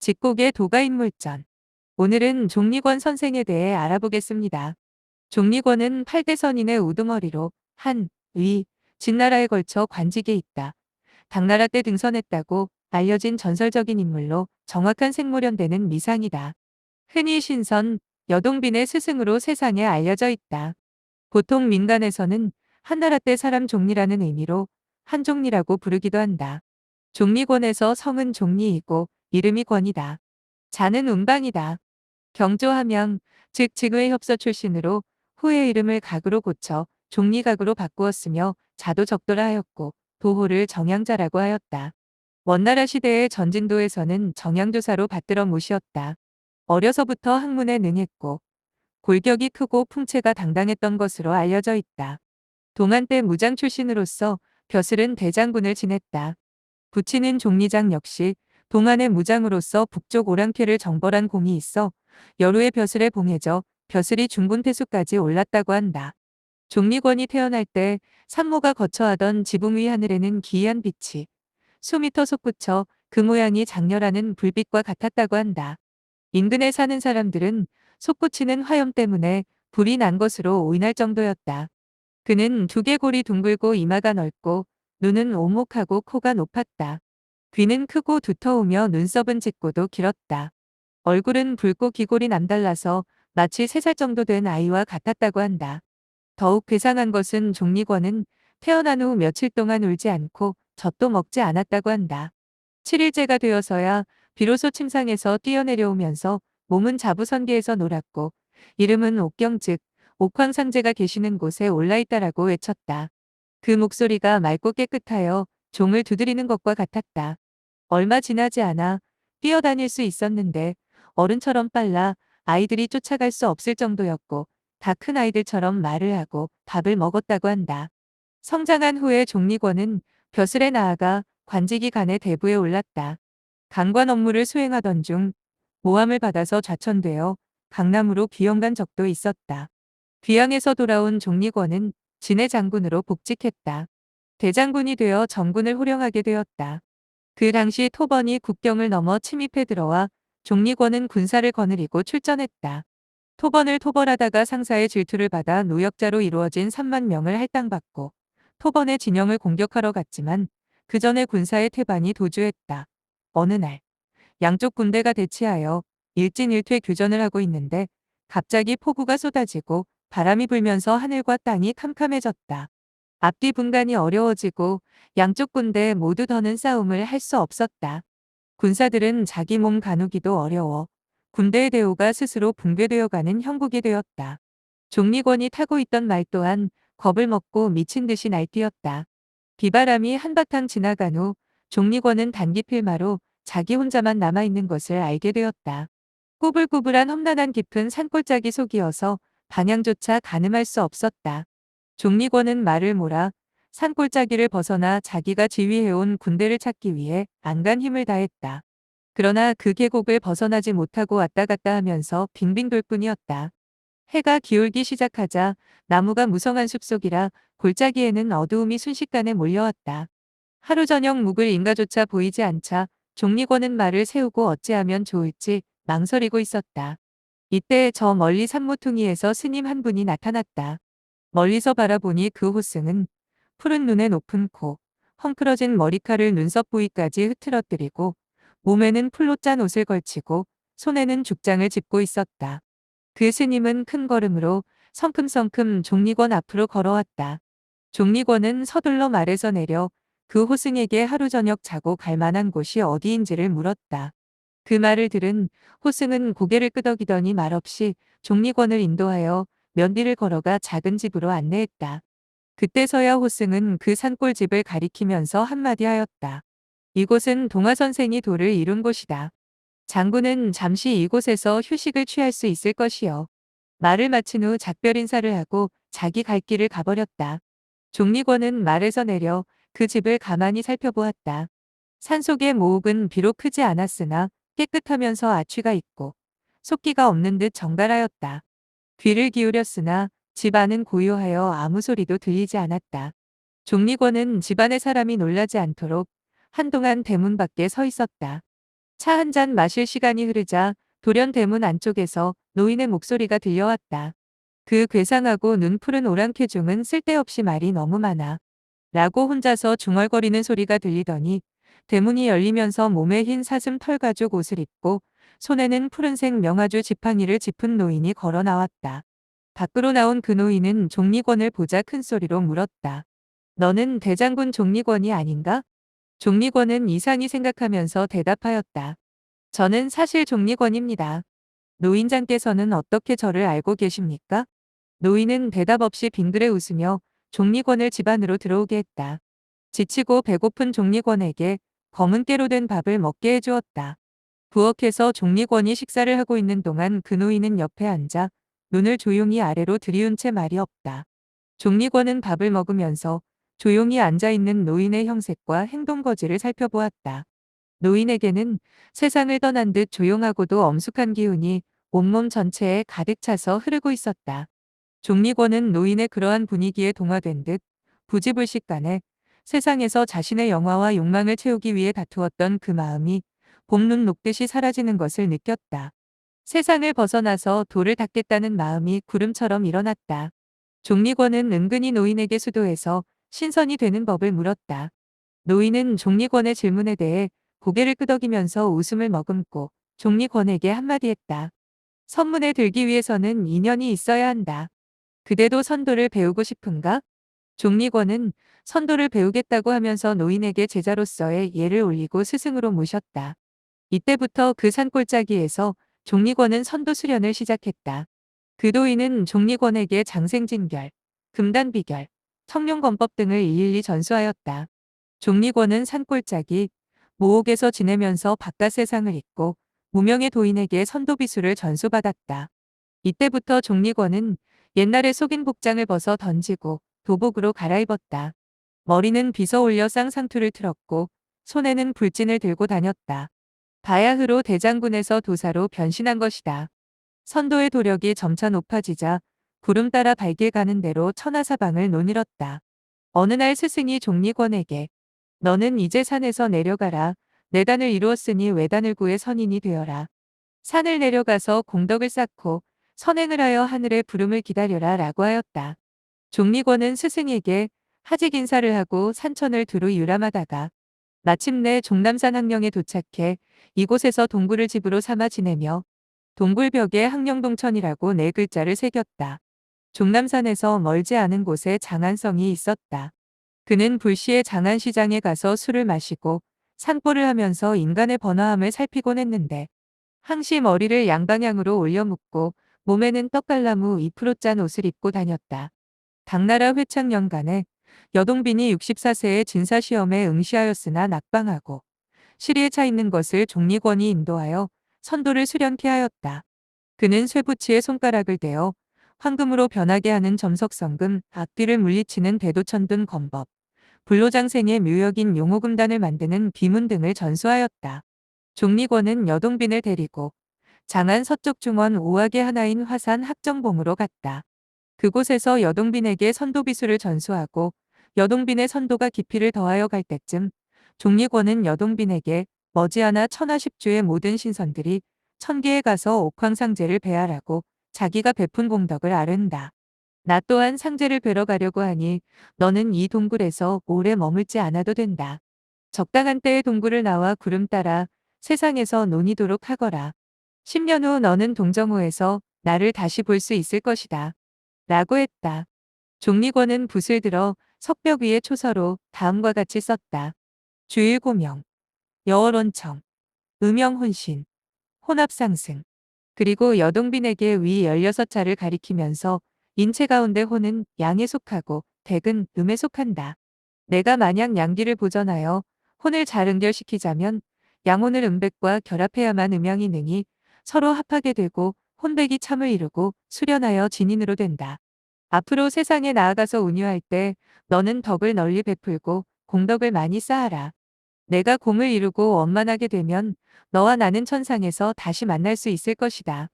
직곡의 도가인물전. 오늘은 종리권 선생에 대해 알아보겠습니다. 종리권은 8대 선인의 우두머리로 한, 위, 진나라에 걸쳐 관직에 있다. 당나라 때 등선했다고 알려진 전설적인 인물로 정확한 생모련되는 미상이다. 흔히 신선, 여동빈의 스승으로 세상에 알려져 있다. 보통 민간에서는 한나라 때 사람 종리라는 의미로 한종리라고 부르기도 한다. 종리권에서 성은 종리이고 이름이 권이다. 자는 운방이다. 경조하명, 즉 직의 협서 출신으로 후에 이름을 각으로 고쳐 종리각으로 바꾸었으며 자도 적도라 하였고 도호를 정양자라고 하였다. 원나라 시대의 전진도에서는 정양조사로 받들어 모시었다. 어려서부터 학문에 능했고 골격이 크고 풍채가 당당했던 것으로 알려져 있다. 동안 때 무장 출신으로서 벼슬은 대장군을 지냈다. 부치는 종리장 역시 동안의 무장으로서 북쪽 오랑캐를 정벌한 공이 있어 여루의 벼슬에 봉해져 벼슬이 중분태수까지 올랐다고 한다. 종리권이 태어날 때 산모가 거처하던 지붕 위 하늘에는 기이한 빛이 수미터 솟구쳐 그 모양이 장렬하는 불빛과 같았다고 한다. 인근에 사는 사람들은 솟구치는 화염 때문에 불이 난 것으로 오인할 정도였다. 그는 두개골이 둥글고 이마가 넓고 눈은 오목하고 코가 높았다. 귀는 크고 두터우며 눈썹은 짙고도 길었다. 얼굴은 붉고 귀골이 남달라서 마치 세살 정도 된 아이와 같았다고 한다. 더욱 괴상한 것은 종리권은 태어난 후 며칠 동안 울지 않고 젖도 먹지 않았다고 한다. 7일째가 되어서야 비로소 침상에서 뛰어내려오면서 몸은 자부선계에서 놀았고 이름은 옥경 즉 옥황상제가 계시는 곳에 올라있다라고 외쳤다. 그 목소리가 맑고 깨끗하여 종을 두드리는 것과 같았다. 얼마 지나지 않아 뛰어다닐 수 있었는데 어른처럼 빨라 아이들이 쫓아갈 수 없을 정도였고 다 큰 아이들처럼 말을 하고 밥을 먹었다고 한다. 성장한 후에 종리권은 벼슬에 나아가 관직이 간의 대부에 올랐다. 강관 업무를 수행하던 중 모함을 받아서 좌천되어 강남으로 귀영간 적도 있었다. 귀양에서 돌아온 종리권은 진해 장군으로 복직했다. 대장군이 되어 정군을 호령하게 되었다. 그 당시 토번이 국경을 넘어 침입해 들어와 종리권은 군사를 거느리고 출전했다. 토번을 토벌하다가 상사의 질투를 받아 노역자로 이루어진 3만 명을 할당받고 토번의 진영을 공격하러 갔지만 그 전에 군사의 태반이 도주했다. 어느 날 양쪽 군대가 대치하여 일진일퇴 교전을 하고 있는데 갑자기 폭우가 쏟아지고 바람이 불면서 하늘과 땅이 캄캄해졌다. 앞뒤 분간이 어려워지고 양쪽 군대 모두 더는 싸움을 할 수 없었다. 군사들은 자기 몸 가누기도 어려워 군대의 대우가 스스로 붕괴되어가는 형국이 되었다. 종리권이 타고 있던 말 또한 겁을 먹고 미친 듯이 날뛰었다. 비바람이 한바탕 지나간 후 종리권은 단기 필마로 자기 혼자만 남아있는 것을 알게 되었다. 꾸불꾸불한 험난한 깊은 산골짜기 속이어서 방향조차 가늠할 수 없었다. 종리권은 말을 몰아 산골짜기를 벗어나 자기가 지휘해온 군대를 찾기 위해 안간 힘을 다했다. 그러나 그 계곡을 벗어나지 못하고 왔다 갔다 하면서 빙빙 돌 뿐이었다. 해가 기울기 시작하자 나무가 무성한 숲속이라 골짜기에는 어두움이 순식간에 몰려왔다. 하루 저녁 묵을 인가조차 보이지 않자 종리권은 말을 세우고 어찌하면 좋을지 망설이고 있었다. 이때 저 멀리 산모퉁이에서 스님 한 분이 나타났다. 멀리서 바라보니 그 호승은 푸른 눈에 높은 코, 헝클어진 머리칼을 눈썹 부위까지 흐트러뜨리고 몸에는 풀로 짠 옷을 걸치고 손에는 죽장을 짚고 있었다. 그 스님은 큰 걸음으로 성큼성큼 종리권 앞으로 걸어왔다. 종리권은 서둘러 말에서 내려 그 호승에게 하루 저녁 자고 갈 만한 곳이 어디인지를 물었다. 그 말을 들은 호승은 고개를 끄덕이더니 말없이 종리권을 인도하여 면 뒤를 걸어가 작은 집으로 안내했다. 그때서야 호승은 그 산골집을 가리키면서 한마디 하였다. 이곳은 동화 선생이 돌을 이룬 곳이다. 장군은 잠시 이곳에서 휴식을 취할 수 있을 것이요. 말을 마친 후 작별 인사를 하고 자기 갈 길을 가버렸다. 종리권은 말에서 내려 그 집을 가만히 살펴보았다. 산속의 모옥은 비록 크지 않았으나 깨끗하면서 아취가 있고 속기가 없는 듯 정갈하였다. 귀를 기울였으나 집 안은 고요하여 아무 소리도 들리지 않았다. 종리권은 집안의 사람이 놀라지 않도록 한동안 대문 밖에 서 있었다. 차 한 잔 마실 시간이 흐르자 돌연 대문 안쪽에서 노인의 목소리가 들려왔다. 그 괴상하고 눈푸른 오랑캐중은 쓸데없이 말이 너무 많아. 라고 혼자서 중얼거리는 소리가 들리더니 대문이 열리면서 몸에 흰 사슴 털 가죽 옷을 입고 손에는 푸른색 명아주 지팡이를 짚은 노인이 걸어 나왔다. 밖으로 나온 그 노인은 종리권을 보자 큰 소리로 물었다. 너는 대장군 종리권이 아닌가? 종리권은 이상히 생각하면서 대답하였다. 저는 사실 종리권입니다. 노인장께서는 어떻게 저를 알고 계십니까? 노인은 대답 없이 빙그레 웃으며 종리권을 집 안으로 들어오게 했다. 지치고 배고픈 종리권에게 검은 깨로 된 밥을 먹게 해주었다. 부엌에서 종리권이 식사를 하고 있는 동안 그 노인은 옆에 앉아 눈을 조용히 아래로 들이운 채 말이 없다. 종리권은 밥을 먹으면서 조용히 앉아있는 노인의 형색과 행동거지를 살펴보았다. 노인에게는 세상을 떠난 듯 조용하고도 엄숙한 기운이 온몸 전체에 가득 차서 흐르고 있었다. 종리권은 노인의 그러한 분위기에 동화된 듯 부지불식간에 세상에서 자신의 영화와 욕망을 채우기 위해 다투었던 그 마음이 봄눈 녹듯이 사라지는 것을 느꼈다. 세상을 벗어나서 돌을 닦겠다는 마음이 구름처럼 일어났다. 종리권은 은근히 노인에게 수도해서 신선이 되는 법을 물었다. 노인은 종리권의 질문에 대해 고개를 끄덕이면서 웃음을 머금고 종리권에게 한마디 했다. 선문에 들기 위해서는 인연이 있어야 한다. 그대도 선도를 배우고 싶은가? 종리권은 선도를 배우겠다고 하면서 노인에게 제자로서의 예를 올리고 스승으로 모셨다. 이때부터 그 산골짜기에서 종리권은 선도 수련을 시작했다. 그 도인은 종리권에게 장생진결, 금단비결, 청룡권법 등을 일일이 전수하였다. 종리권은 산골짜기, 모옥에서 지내면서 바깥 세상을 잊고 무명의 도인에게 선도비수를 전수받았다. 이때부터 종리권은 옛날에 속인 복장을 벗어 던지고 도복으로 갈아입었다. 머리는 빗어 올려 쌍상투를 틀었고 손에는 불진을 들고 다녔다. 바야흐로 대장군에서 도사로 변신한 것이다. 선도의 도력이 점차 높아지자 구름 따라 발길 가는 대로 천하사방을 논일었다. 어느 날 스승이 종리권에게 너는 이제 산에서 내려가라. 내단을 이루었으니 외단을 구해 선인이 되어라. 산을 내려가서 공덕을 쌓고 선행을 하여 하늘의 부름을 기다려라 라고 하였다. 종리권은 스승에게 하직 인사를 하고 산천을 두루 유람하다가 마침내 종남산 항령에 도착해 이곳에서 동굴을 집으로 삼아 지내며 동굴벽에 항령동천이라고 네 글자를 새겼다. 종남산에서 멀지 않은 곳에 장안성이 있었다. 그는 불시에 장안시장에 가서 술을 마시고 산보를 하면서 인간의 번화함을 살피곤 했는데 항시 머리를 양방향으로 올려 묶고 몸에는 떡갈나무 2%짠 옷을 입고 다녔다. 당나라 회창 연간에 여동빈이 64세의 진사시험에 응시하였으나 낙방하고 시리에 차 있는 것을 종리권이 인도하여 선도를 수련케 하였다. 그는 쇠붙이에 손가락을 대어 황금으로 변하게 하는 점석성금, 악귀를 물리치는 대도천둔 검법, 불로장생의 묘역인 용호금단을 만드는 비문 등을 전수하였다. 종리권은 여동빈을 데리고 장안 서쪽 중원 오악의 하나인 화산 학정봉으로 갔다. 그곳에서 여동빈에게 선도비수를 전수하고 여동빈의 선도가 깊이를 더하여 갈 때쯤 종리권은 여동빈에게 머지않아 천하십주의 모든 신선들이 천계에 가서 옥황상제를 배하라고 자기가 베푼 공덕을 아른다. 나 또한 상제를 뵈러 가려고 하니 너는 이 동굴에서 오래 머물지 않아도 된다. 적당한 때에 동굴을 나와 구름 따라 세상에서 논이도록 하거라. 10년 후 너는 동정호에서 나를 다시 볼 수 있을 것이다. 라고 했다. 종리권은 붓을 들어 석벽 위에 초서로 다음과 같이 썼다. 주일고명, 여월원청, 음영혼신, 혼합상승. 그리고 여동빈에게 위 16자를 가리키면서 인체 가운데 혼은 양에 속하고 댁은 음에 속한다. 내가 만약 양기를 보전하여 혼을 잘 응결시키자면 양혼을 음백과 결합해야만 음양이 능히 서로 합하게 되고 혼백이 참을 이루고 수련하여 진인으로 된다. 앞으로 세상에 나아가서 운유할 때 너는 덕을 널리 베풀고 공덕을 많이 쌓아라. 내가 공을 이루고 원만하게 되면 너와 나는 천상에서 다시 만날 수 있을 것이다.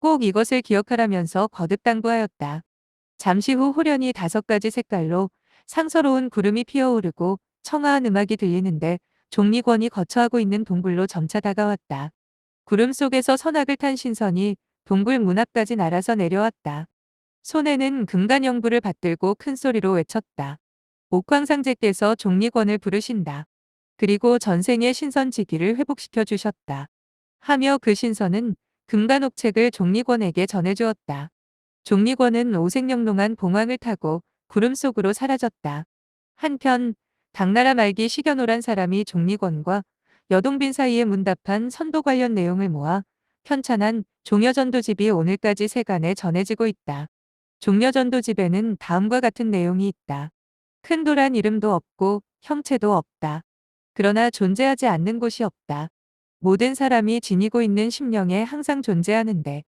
꼭 이것을 기억하라면서 거듭 당부하였다. 잠시 후 호련히 다섯 가지 색깔로 상서로운 구름이 피어오르고 청아한 음악이 들리는데 종리권이 거처하고 있는 동굴로 점차 다가왔다. 구름 속에서 선악을 탄 신선이 동굴 문 앞까지 날아서 내려왔다. 손에는 금간영부를 받들고 큰 소리로 외쳤다. 옥황상제께서 종리권을 부르신다. 그리고 전생의 신선지기를 회복시켜 주셨다. 하며 그 신선은 금간옥책을 종리권에게 전해주었다. 종리권은 오색영롱한 봉황을 타고 구름 속으로 사라졌다. 한편 당나라 말기 시견오란 사람이 종리권과 여동빈 사이에 문답한 선도 관련 내용을 모아 편찬한 종려전도집이 오늘까지 세간에 전해지고 있다. 종려전도집에는 다음과 같은 내용이 있다. 큰 도란 이름도 없고 형체도 없다. 그러나 존재하지 않는 곳이 없다. 모든 사람이 지니고 있는 심령에 항상 존재하는데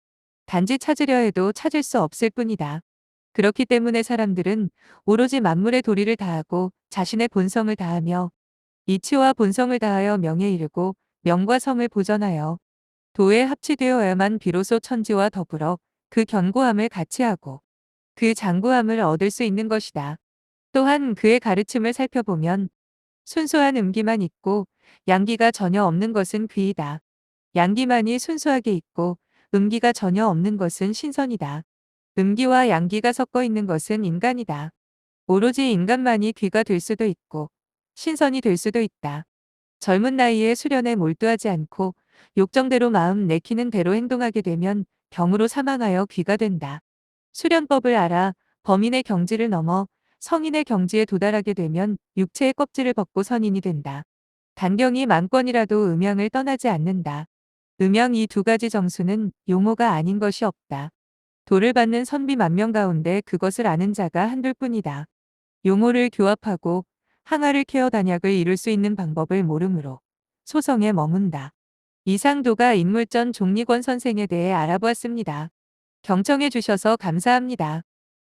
단지 찾으려 해도 찾을 수 없을 뿐이다. 그렇기 때문에 사람들은 오로지 만물의 도리를 다하고 자신의 본성을 다하며 이치와 본성을 다하여 명에 이르고 명과 성을 보전하여 도에 합치되어야만 비로소 천지와 더불어 그 견고함을 같이 하고 그 장구함을 얻을 수 있는 것이다. 또한 그의 가르침을 살펴보면 순수한 음기만 있고 양기가 전혀 없는 것은 귀이다. 양기만이 순수하게 있고 음기가 전혀 없는 것은 신선이다. 음기와 양기가 섞어 있는 것은 인간이다. 오로지 인간만이 귀가 될 수도 있고 신선이 될 수도 있다. 젊은 나이에 수련에 몰두하지 않고 욕정대로 마음 내키는 대로 행동하게 되면 병으로 사망하여 귀가 된다. 수련법을 알아 범인의 경지를 넘어 성인의 경지에 도달하게 되면 육체의 껍질을 벗고 선인이 된다. 단경이 만권이라도 음양을 떠나지 않는다. 음양 이 두 가지 정수는 용어가 아닌 것이 없다. 도를 받는 선비 만 명 가운데 그것을 아는 자가 한둘뿐이다. 용어를 교합하고 항아를 케어 단약을 이룰 수 있는 방법을 모르므로 소성에 머문다. 이상도가 인물전 종리권 선생에 대해 알아보았습니다. 경청해 주셔서 감사합니다.